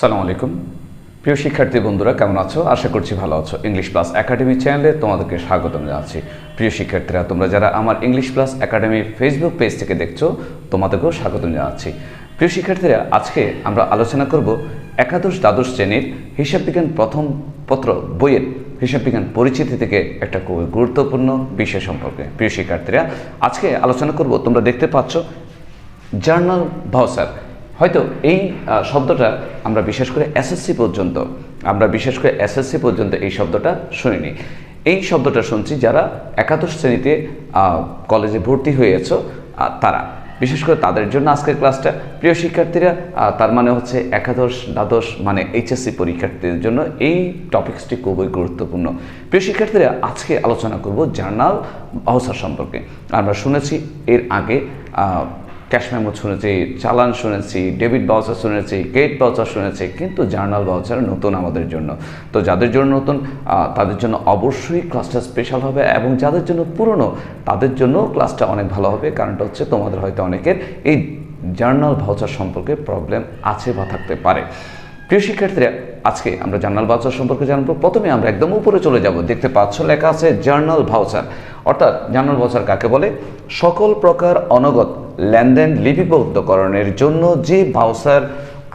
সালাম আলাইকুম। প্রিয় শিক্ষার্থী বন্ধুরা, কেমন আছো? আশা করছি ভালো আছো। ইংলিশ প্লাস একাডেমি চ্যানেলে তোমাদেরকে স্বাগতম জানাচ্ছি। প্রিয় শিক্ষার্থীরা, তোমরা যারা আমার English plus academy Facebook page থেকে দেখছ, তোমাদেরকেও স্বাগতম জানাচ্ছি। প্রিয় শিক্ষার্থীরা, আজকে আমরা আলোচনা করব একাদশ দ্বাদশ শ্রেণির হিসাব বিজ্ঞান প্রথম পত্র বইয়ের হিসাব বিজ্ঞান পরিচিতি থেকে একটা খুবই গুরুত্বপূর্ণ বিষয় সম্পর্কে। প্রিয় শিক্ষার্থীরা, আজকে আলোচনা করব, তোমরা দেখতে পাচ্ছ, জার্নাল ভাউচার হয়তো এই শব্দটা আমরা বিশেষ করে এসএসসি পর্যন্ত, আমরা বিশেষ করে এসএসসি পর্যন্ত এই শব্দটা শুনিনি। এই শব্দটা শুনছি যারা একাদশ শ্রেণীতে কলেজে ভর্তি হয়েছ তারা। বিশেষ করে তাদের জন্য আজকের ক্লাসটা। প্রিয় শিক্ষার্থীরা তার মানে হচ্ছে একাদশ, দ্বাদশ মানে এইচএসসি পরীক্ষার্থীদের জন্য এই টপিক্সটি খুবই গুরুত্বপূর্ণ। প্রিয় শিক্ষার্থীরা, আজকে আলোচনা করব জার্নাল ভাউচার সম্পর্কে। আমরা শুনেছি এর আগে ক্যাশ মেমো শুনেছি, চালান শুনেছি, ডেবিট বাউচার শুনেছি ক্রেডিট বাউচার শুনেছি, কিন্তু জার্নাল বাউচার নতুন আমাদের জন্য। তো যাদের জন্য নতুন তাদের জন্য অবশ্যই ক্লাসটা স্পেশাল হবে এবং যাদের জন্য পুরনো, তাদের জন্য ক্লাসটা অনেক ভালো হবে। কারণটা হচ্ছে তোমাদের হয়তো অনেকের এই জার্নাল ভাউচার সম্পর্কে প্রবলেম আছে বা থাকতে পারে। প্রিয় শিক্ষার্থীরা, আজকে আমরা জার্নাল ভাউচার সম্পর্কে জানব। প্রথমে আমরা একদম উপরে চলে যাব। দেখতে পাচ্ছ, লেখা আছে জার্নাল ভাউচার অর্থাৎ জার্নাল ভাউচার কাকে বলে? সকল প্রকার অনগত লেনদেন লিপিবদ্ধকরণের জন্য যে ভাউচার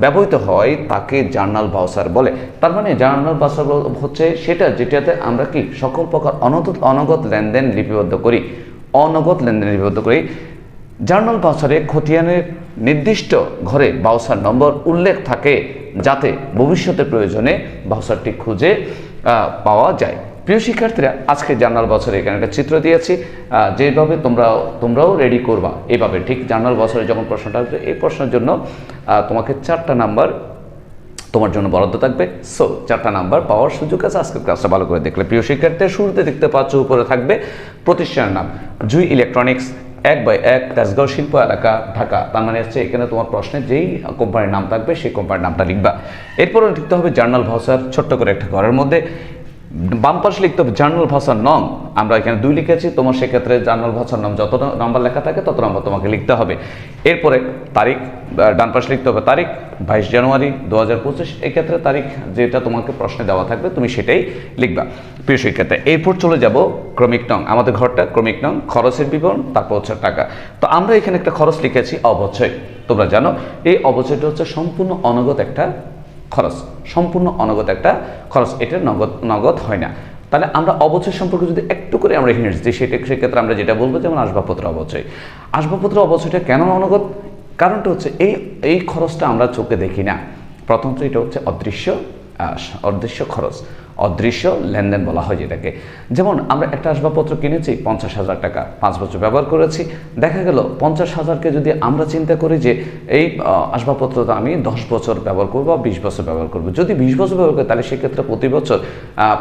ব্যবহৃত হয় তাকে জার্নাল ভাউচার বলে। তার মানে জার্নাল ভাউচার হচ্ছে সেটা যেটাতে আমরা কি সকল প্রকার অনগত অনগত লেনদেন লিপিবদ্ধ করি। অনগত লেনদেন লিপিবদ্ধ করি। জার্নাল বাউচারে খতিয়ানের নির্দিষ্ট ঘরে বাউচার নম্বর উল্লেখ থাকে যাতে ভবিষ্যতের প্রয়োজনে বাউচারটি খুঁজে পাওয়া যায়। প্রিয় শিক্ষার্থীরা, আজকে জার্নাল বছরে এখানে একটা চিত্র দিয়েছি। যেভাবে তোমরা তোমরাও রেডি করবা। এইভাবে ঠিক জার্নাল বছরে যখন প্রশ্নটা আসবে, এই প্রশ্নের জন্য তোমাকে চারটা নাম্বার তোমার জন্য বরাদ্দ থাকবে। সো চারটা নাম্বার পাওয়ার সুযোগ আছে। আজকের ক্লাসটা ভালো করে দেখলে। প্রিয় শিক্ষার্থী শুরুতে দেখতে পাচ্ছ, উপরে থাকবে প্রতিষ্ঠানের নাম। জুই ইলেকট্রনিক্স এক বাই এক তেজগাঁও শিল্প এলাকা, ঢাকা। তার মানে হচ্ছে এখানে তোমার প্রশ্নে যেই কোম্পানির নাম থাকবে, সেই কোম্পানির নামটা লিখবা। এরপরে লিখতে হবে জার্নাল ভাষার ছোট্ট করে একটা ঘরের মধ্যে। বাম লিখতে হবে, জার্নাল ভাষার নং। আমরা এখানে দুই লিখেছি, তোমার সেক্ষেত্রে জার্নাল ভাষার নাম যত নাম্বার লেখা থাকে তত নাম্বার তোমাকে লিখতে হবে। এরপরে তারিখ ডান পাশে লিখতে হবে, তারিখ বাইশ জানুয়ারি দু হাজার পঁচিশ। এক্ষেত্রে তারিখ যেটা তোমাকে প্রশ্নে দেওয়া থাকবে, তুমি সেটাই লিখবা। প্রিয় শিক্ষার্থী, এরপর চলে যাব ক্রমিক নং। আমাদের ঘরটা ক্রমিক নং, খরচের বিবরণ, তারপর হচ্ছে টাকা। তো আমরা এখানে একটা খরচ লিখেছি, অবচয়। তোমরা জানো, এই অবচয়টা হচ্ছে সম্পূর্ণ অনগত একটা খরচ, সম্পূর্ণ অনগত একটা খরচ, এটা নগদ নগদ হয় না। তাহলে আমরা অবচয় সম্পর্কে যদি একটু করে আমরা হিন্টস দিই, সেটা সেক্ষেত্রে আমরা যেটা বলব যেমন আসবাবপত্র অবচয়। আসবাবপত্র অবচয়টা কেন অনগত? কারণটা হচ্ছে এই এই খরচটা আমরা চোখে দেখি না। প্রথমত এটা হচ্ছে অদৃশ্য অদৃশ্য খরচ। অদৃশ্য লেনদেন বলা হয় যেটাকে। যেমন আমরা একটা আসবাবপত্র কিনেছি পঞ্চাশ হাজার টাকা। পাঁচ বছর ব্যবহার করেছি। দেখা গেল পঞ্চাশ হাজারকে যদি আমরা চিন্তা করি যে এই আহ, আসবাবপত্রটা আমি দশ বছর ব্যবহার করব বা বিশ বছর ব্যবহার করব। যদি বিশ বছর ব্যবহার করি তাহলে সেক্ষেত্রে প্রতি বছর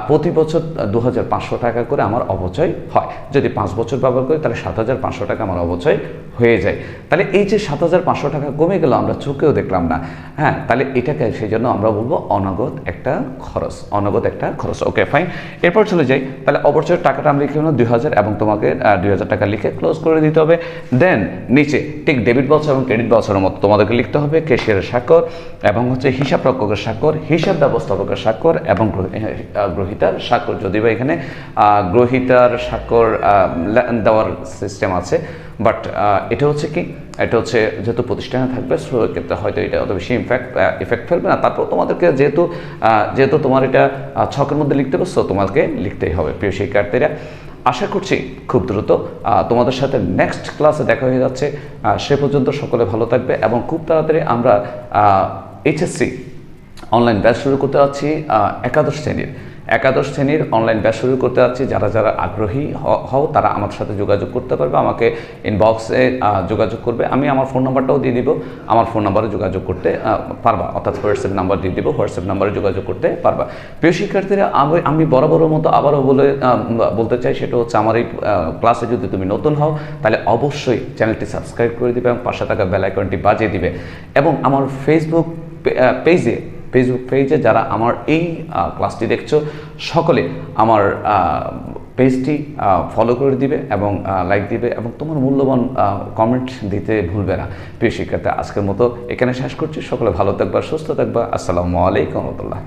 প্রতি বছর দু হাজার পাঁচশো টাকা করে আমার অবচয় হয়। যদি পাঁচ বছর ব্যবহার করি তাহলে সাত হাজার পাঁচশো টাকা আমার অবচয় হয়ে যায়। তাহলে এই যে সাত হাজার পাঁচশো টাকা কমে গেল আমরা চোখেও দেখলাম না। হ্যাঁ তাহলে এটাকে সেই জন্য আমরা বলব অনগত একটা খরচ অনগত একটা খরচ। ওকে ফাইন এরপর চলে যাই। তাহলে অবচয়ের টাকাটা আমরা লিখে দুই হাজার এবং তোমাকে দুই হাজার টাকা লিখে ক্লোজ করে দিতে হবে। দেন নিচে ঠিক ডেবিট বাউচার এবং ক্রেডিট বাউচারের মতো তোমাদেরকে লিখতে হবে ক্যাশিয়ারের স্বাক্ষর এবং হচ্ছে হিসাব রক্ষকের স্বাক্ষর, হিসাব ব্যবস্থাপকের স্বাক্ষর এবং গ্রহ- গ্রহিতার স্বাক্ষর। যদি বা এখানে গ্রহিতার স্বাক্ষর দেওয়ার সিস্টেম আছে বাট এটা হচ্ছে কি? এটা হচ্ছে যেহেতু প্রতিষ্ঠানে থাকবে সেক্ষেত্রে হয়তো এটা অত বেশি ইনফ্যাক্ট ইফেক্ট ফেলবে না। তারপর তোমাদেরকে যেহেতু যেহেতু তোমার এটা ছকের মধ্যে লিখতে পারছ তোমাকে লিখতেই হবে, প্রিয় শিক্ষার্থীরা। আশা করছি খুব দ্রুত তোমাদের সাথে নেক্সট ক্লাসে দেখা হয়ে যাচ্ছে। সে পর্যন্ত সকলে ভালো থাকবে এবং খুব তাড়াতাড়ি আমরা এইচএসসি অনলাইন ব্যাচ শুরু করতে যাচ্ছি একাদশ শ্রেণির। একাদশ শ্রেণির অনলাইন ব্যাচ শুরু করতে যাচ্ছি। যারা যারা আগ্রহী হও, তারা আমার সাথে যোগাযোগ করতে পারবে, আমাকে ইনবক্সে যোগাযোগ করবে। আমি আমার ফোন নাম্বারটাও দিয়ে দিব। আমার ফোন নাম্বারে যোগাযোগ করতে পারবা। অর্থাৎ হোয়াটসঅ্যাপ নাম্বার দিয়ে দিব হোয়াটসঅ্যাপ নাম্বারে যোগাযোগ করতে পারবা। প্রিয় শিক্ষার্থীরা, আমি আমি বরাবরের মতো আবারও বলে বলতে চাই, সেটা হচ্ছে আমার এই ক্লাসে যদি তুমি নতুন হও, তাহলে অবশ্যই চ্যানেলটি সাবস্ক্রাইব করে দিবে এবং পাশে থাকা বেল আইকনটি বাজিয়ে দিবে। এবং আমার ফেসবুক পেজে ফেসবুক পেজে যারা আমার এই ক্লাসটি দেখছ, সকলে আমার পেজটি ফলো করে দিবে এবং লাইক দিবে এবং তোমার মূল্যবান কমেন্ট দিতে ভুলবে না। প্রিয় শিক্ষার্থী, আজকের মতো এখানে শেষ করছি। সকলে ভালো থাকবা, সুস্থ থাকবা। আসসালামু আলাইকুম রহমতুল্লাহ।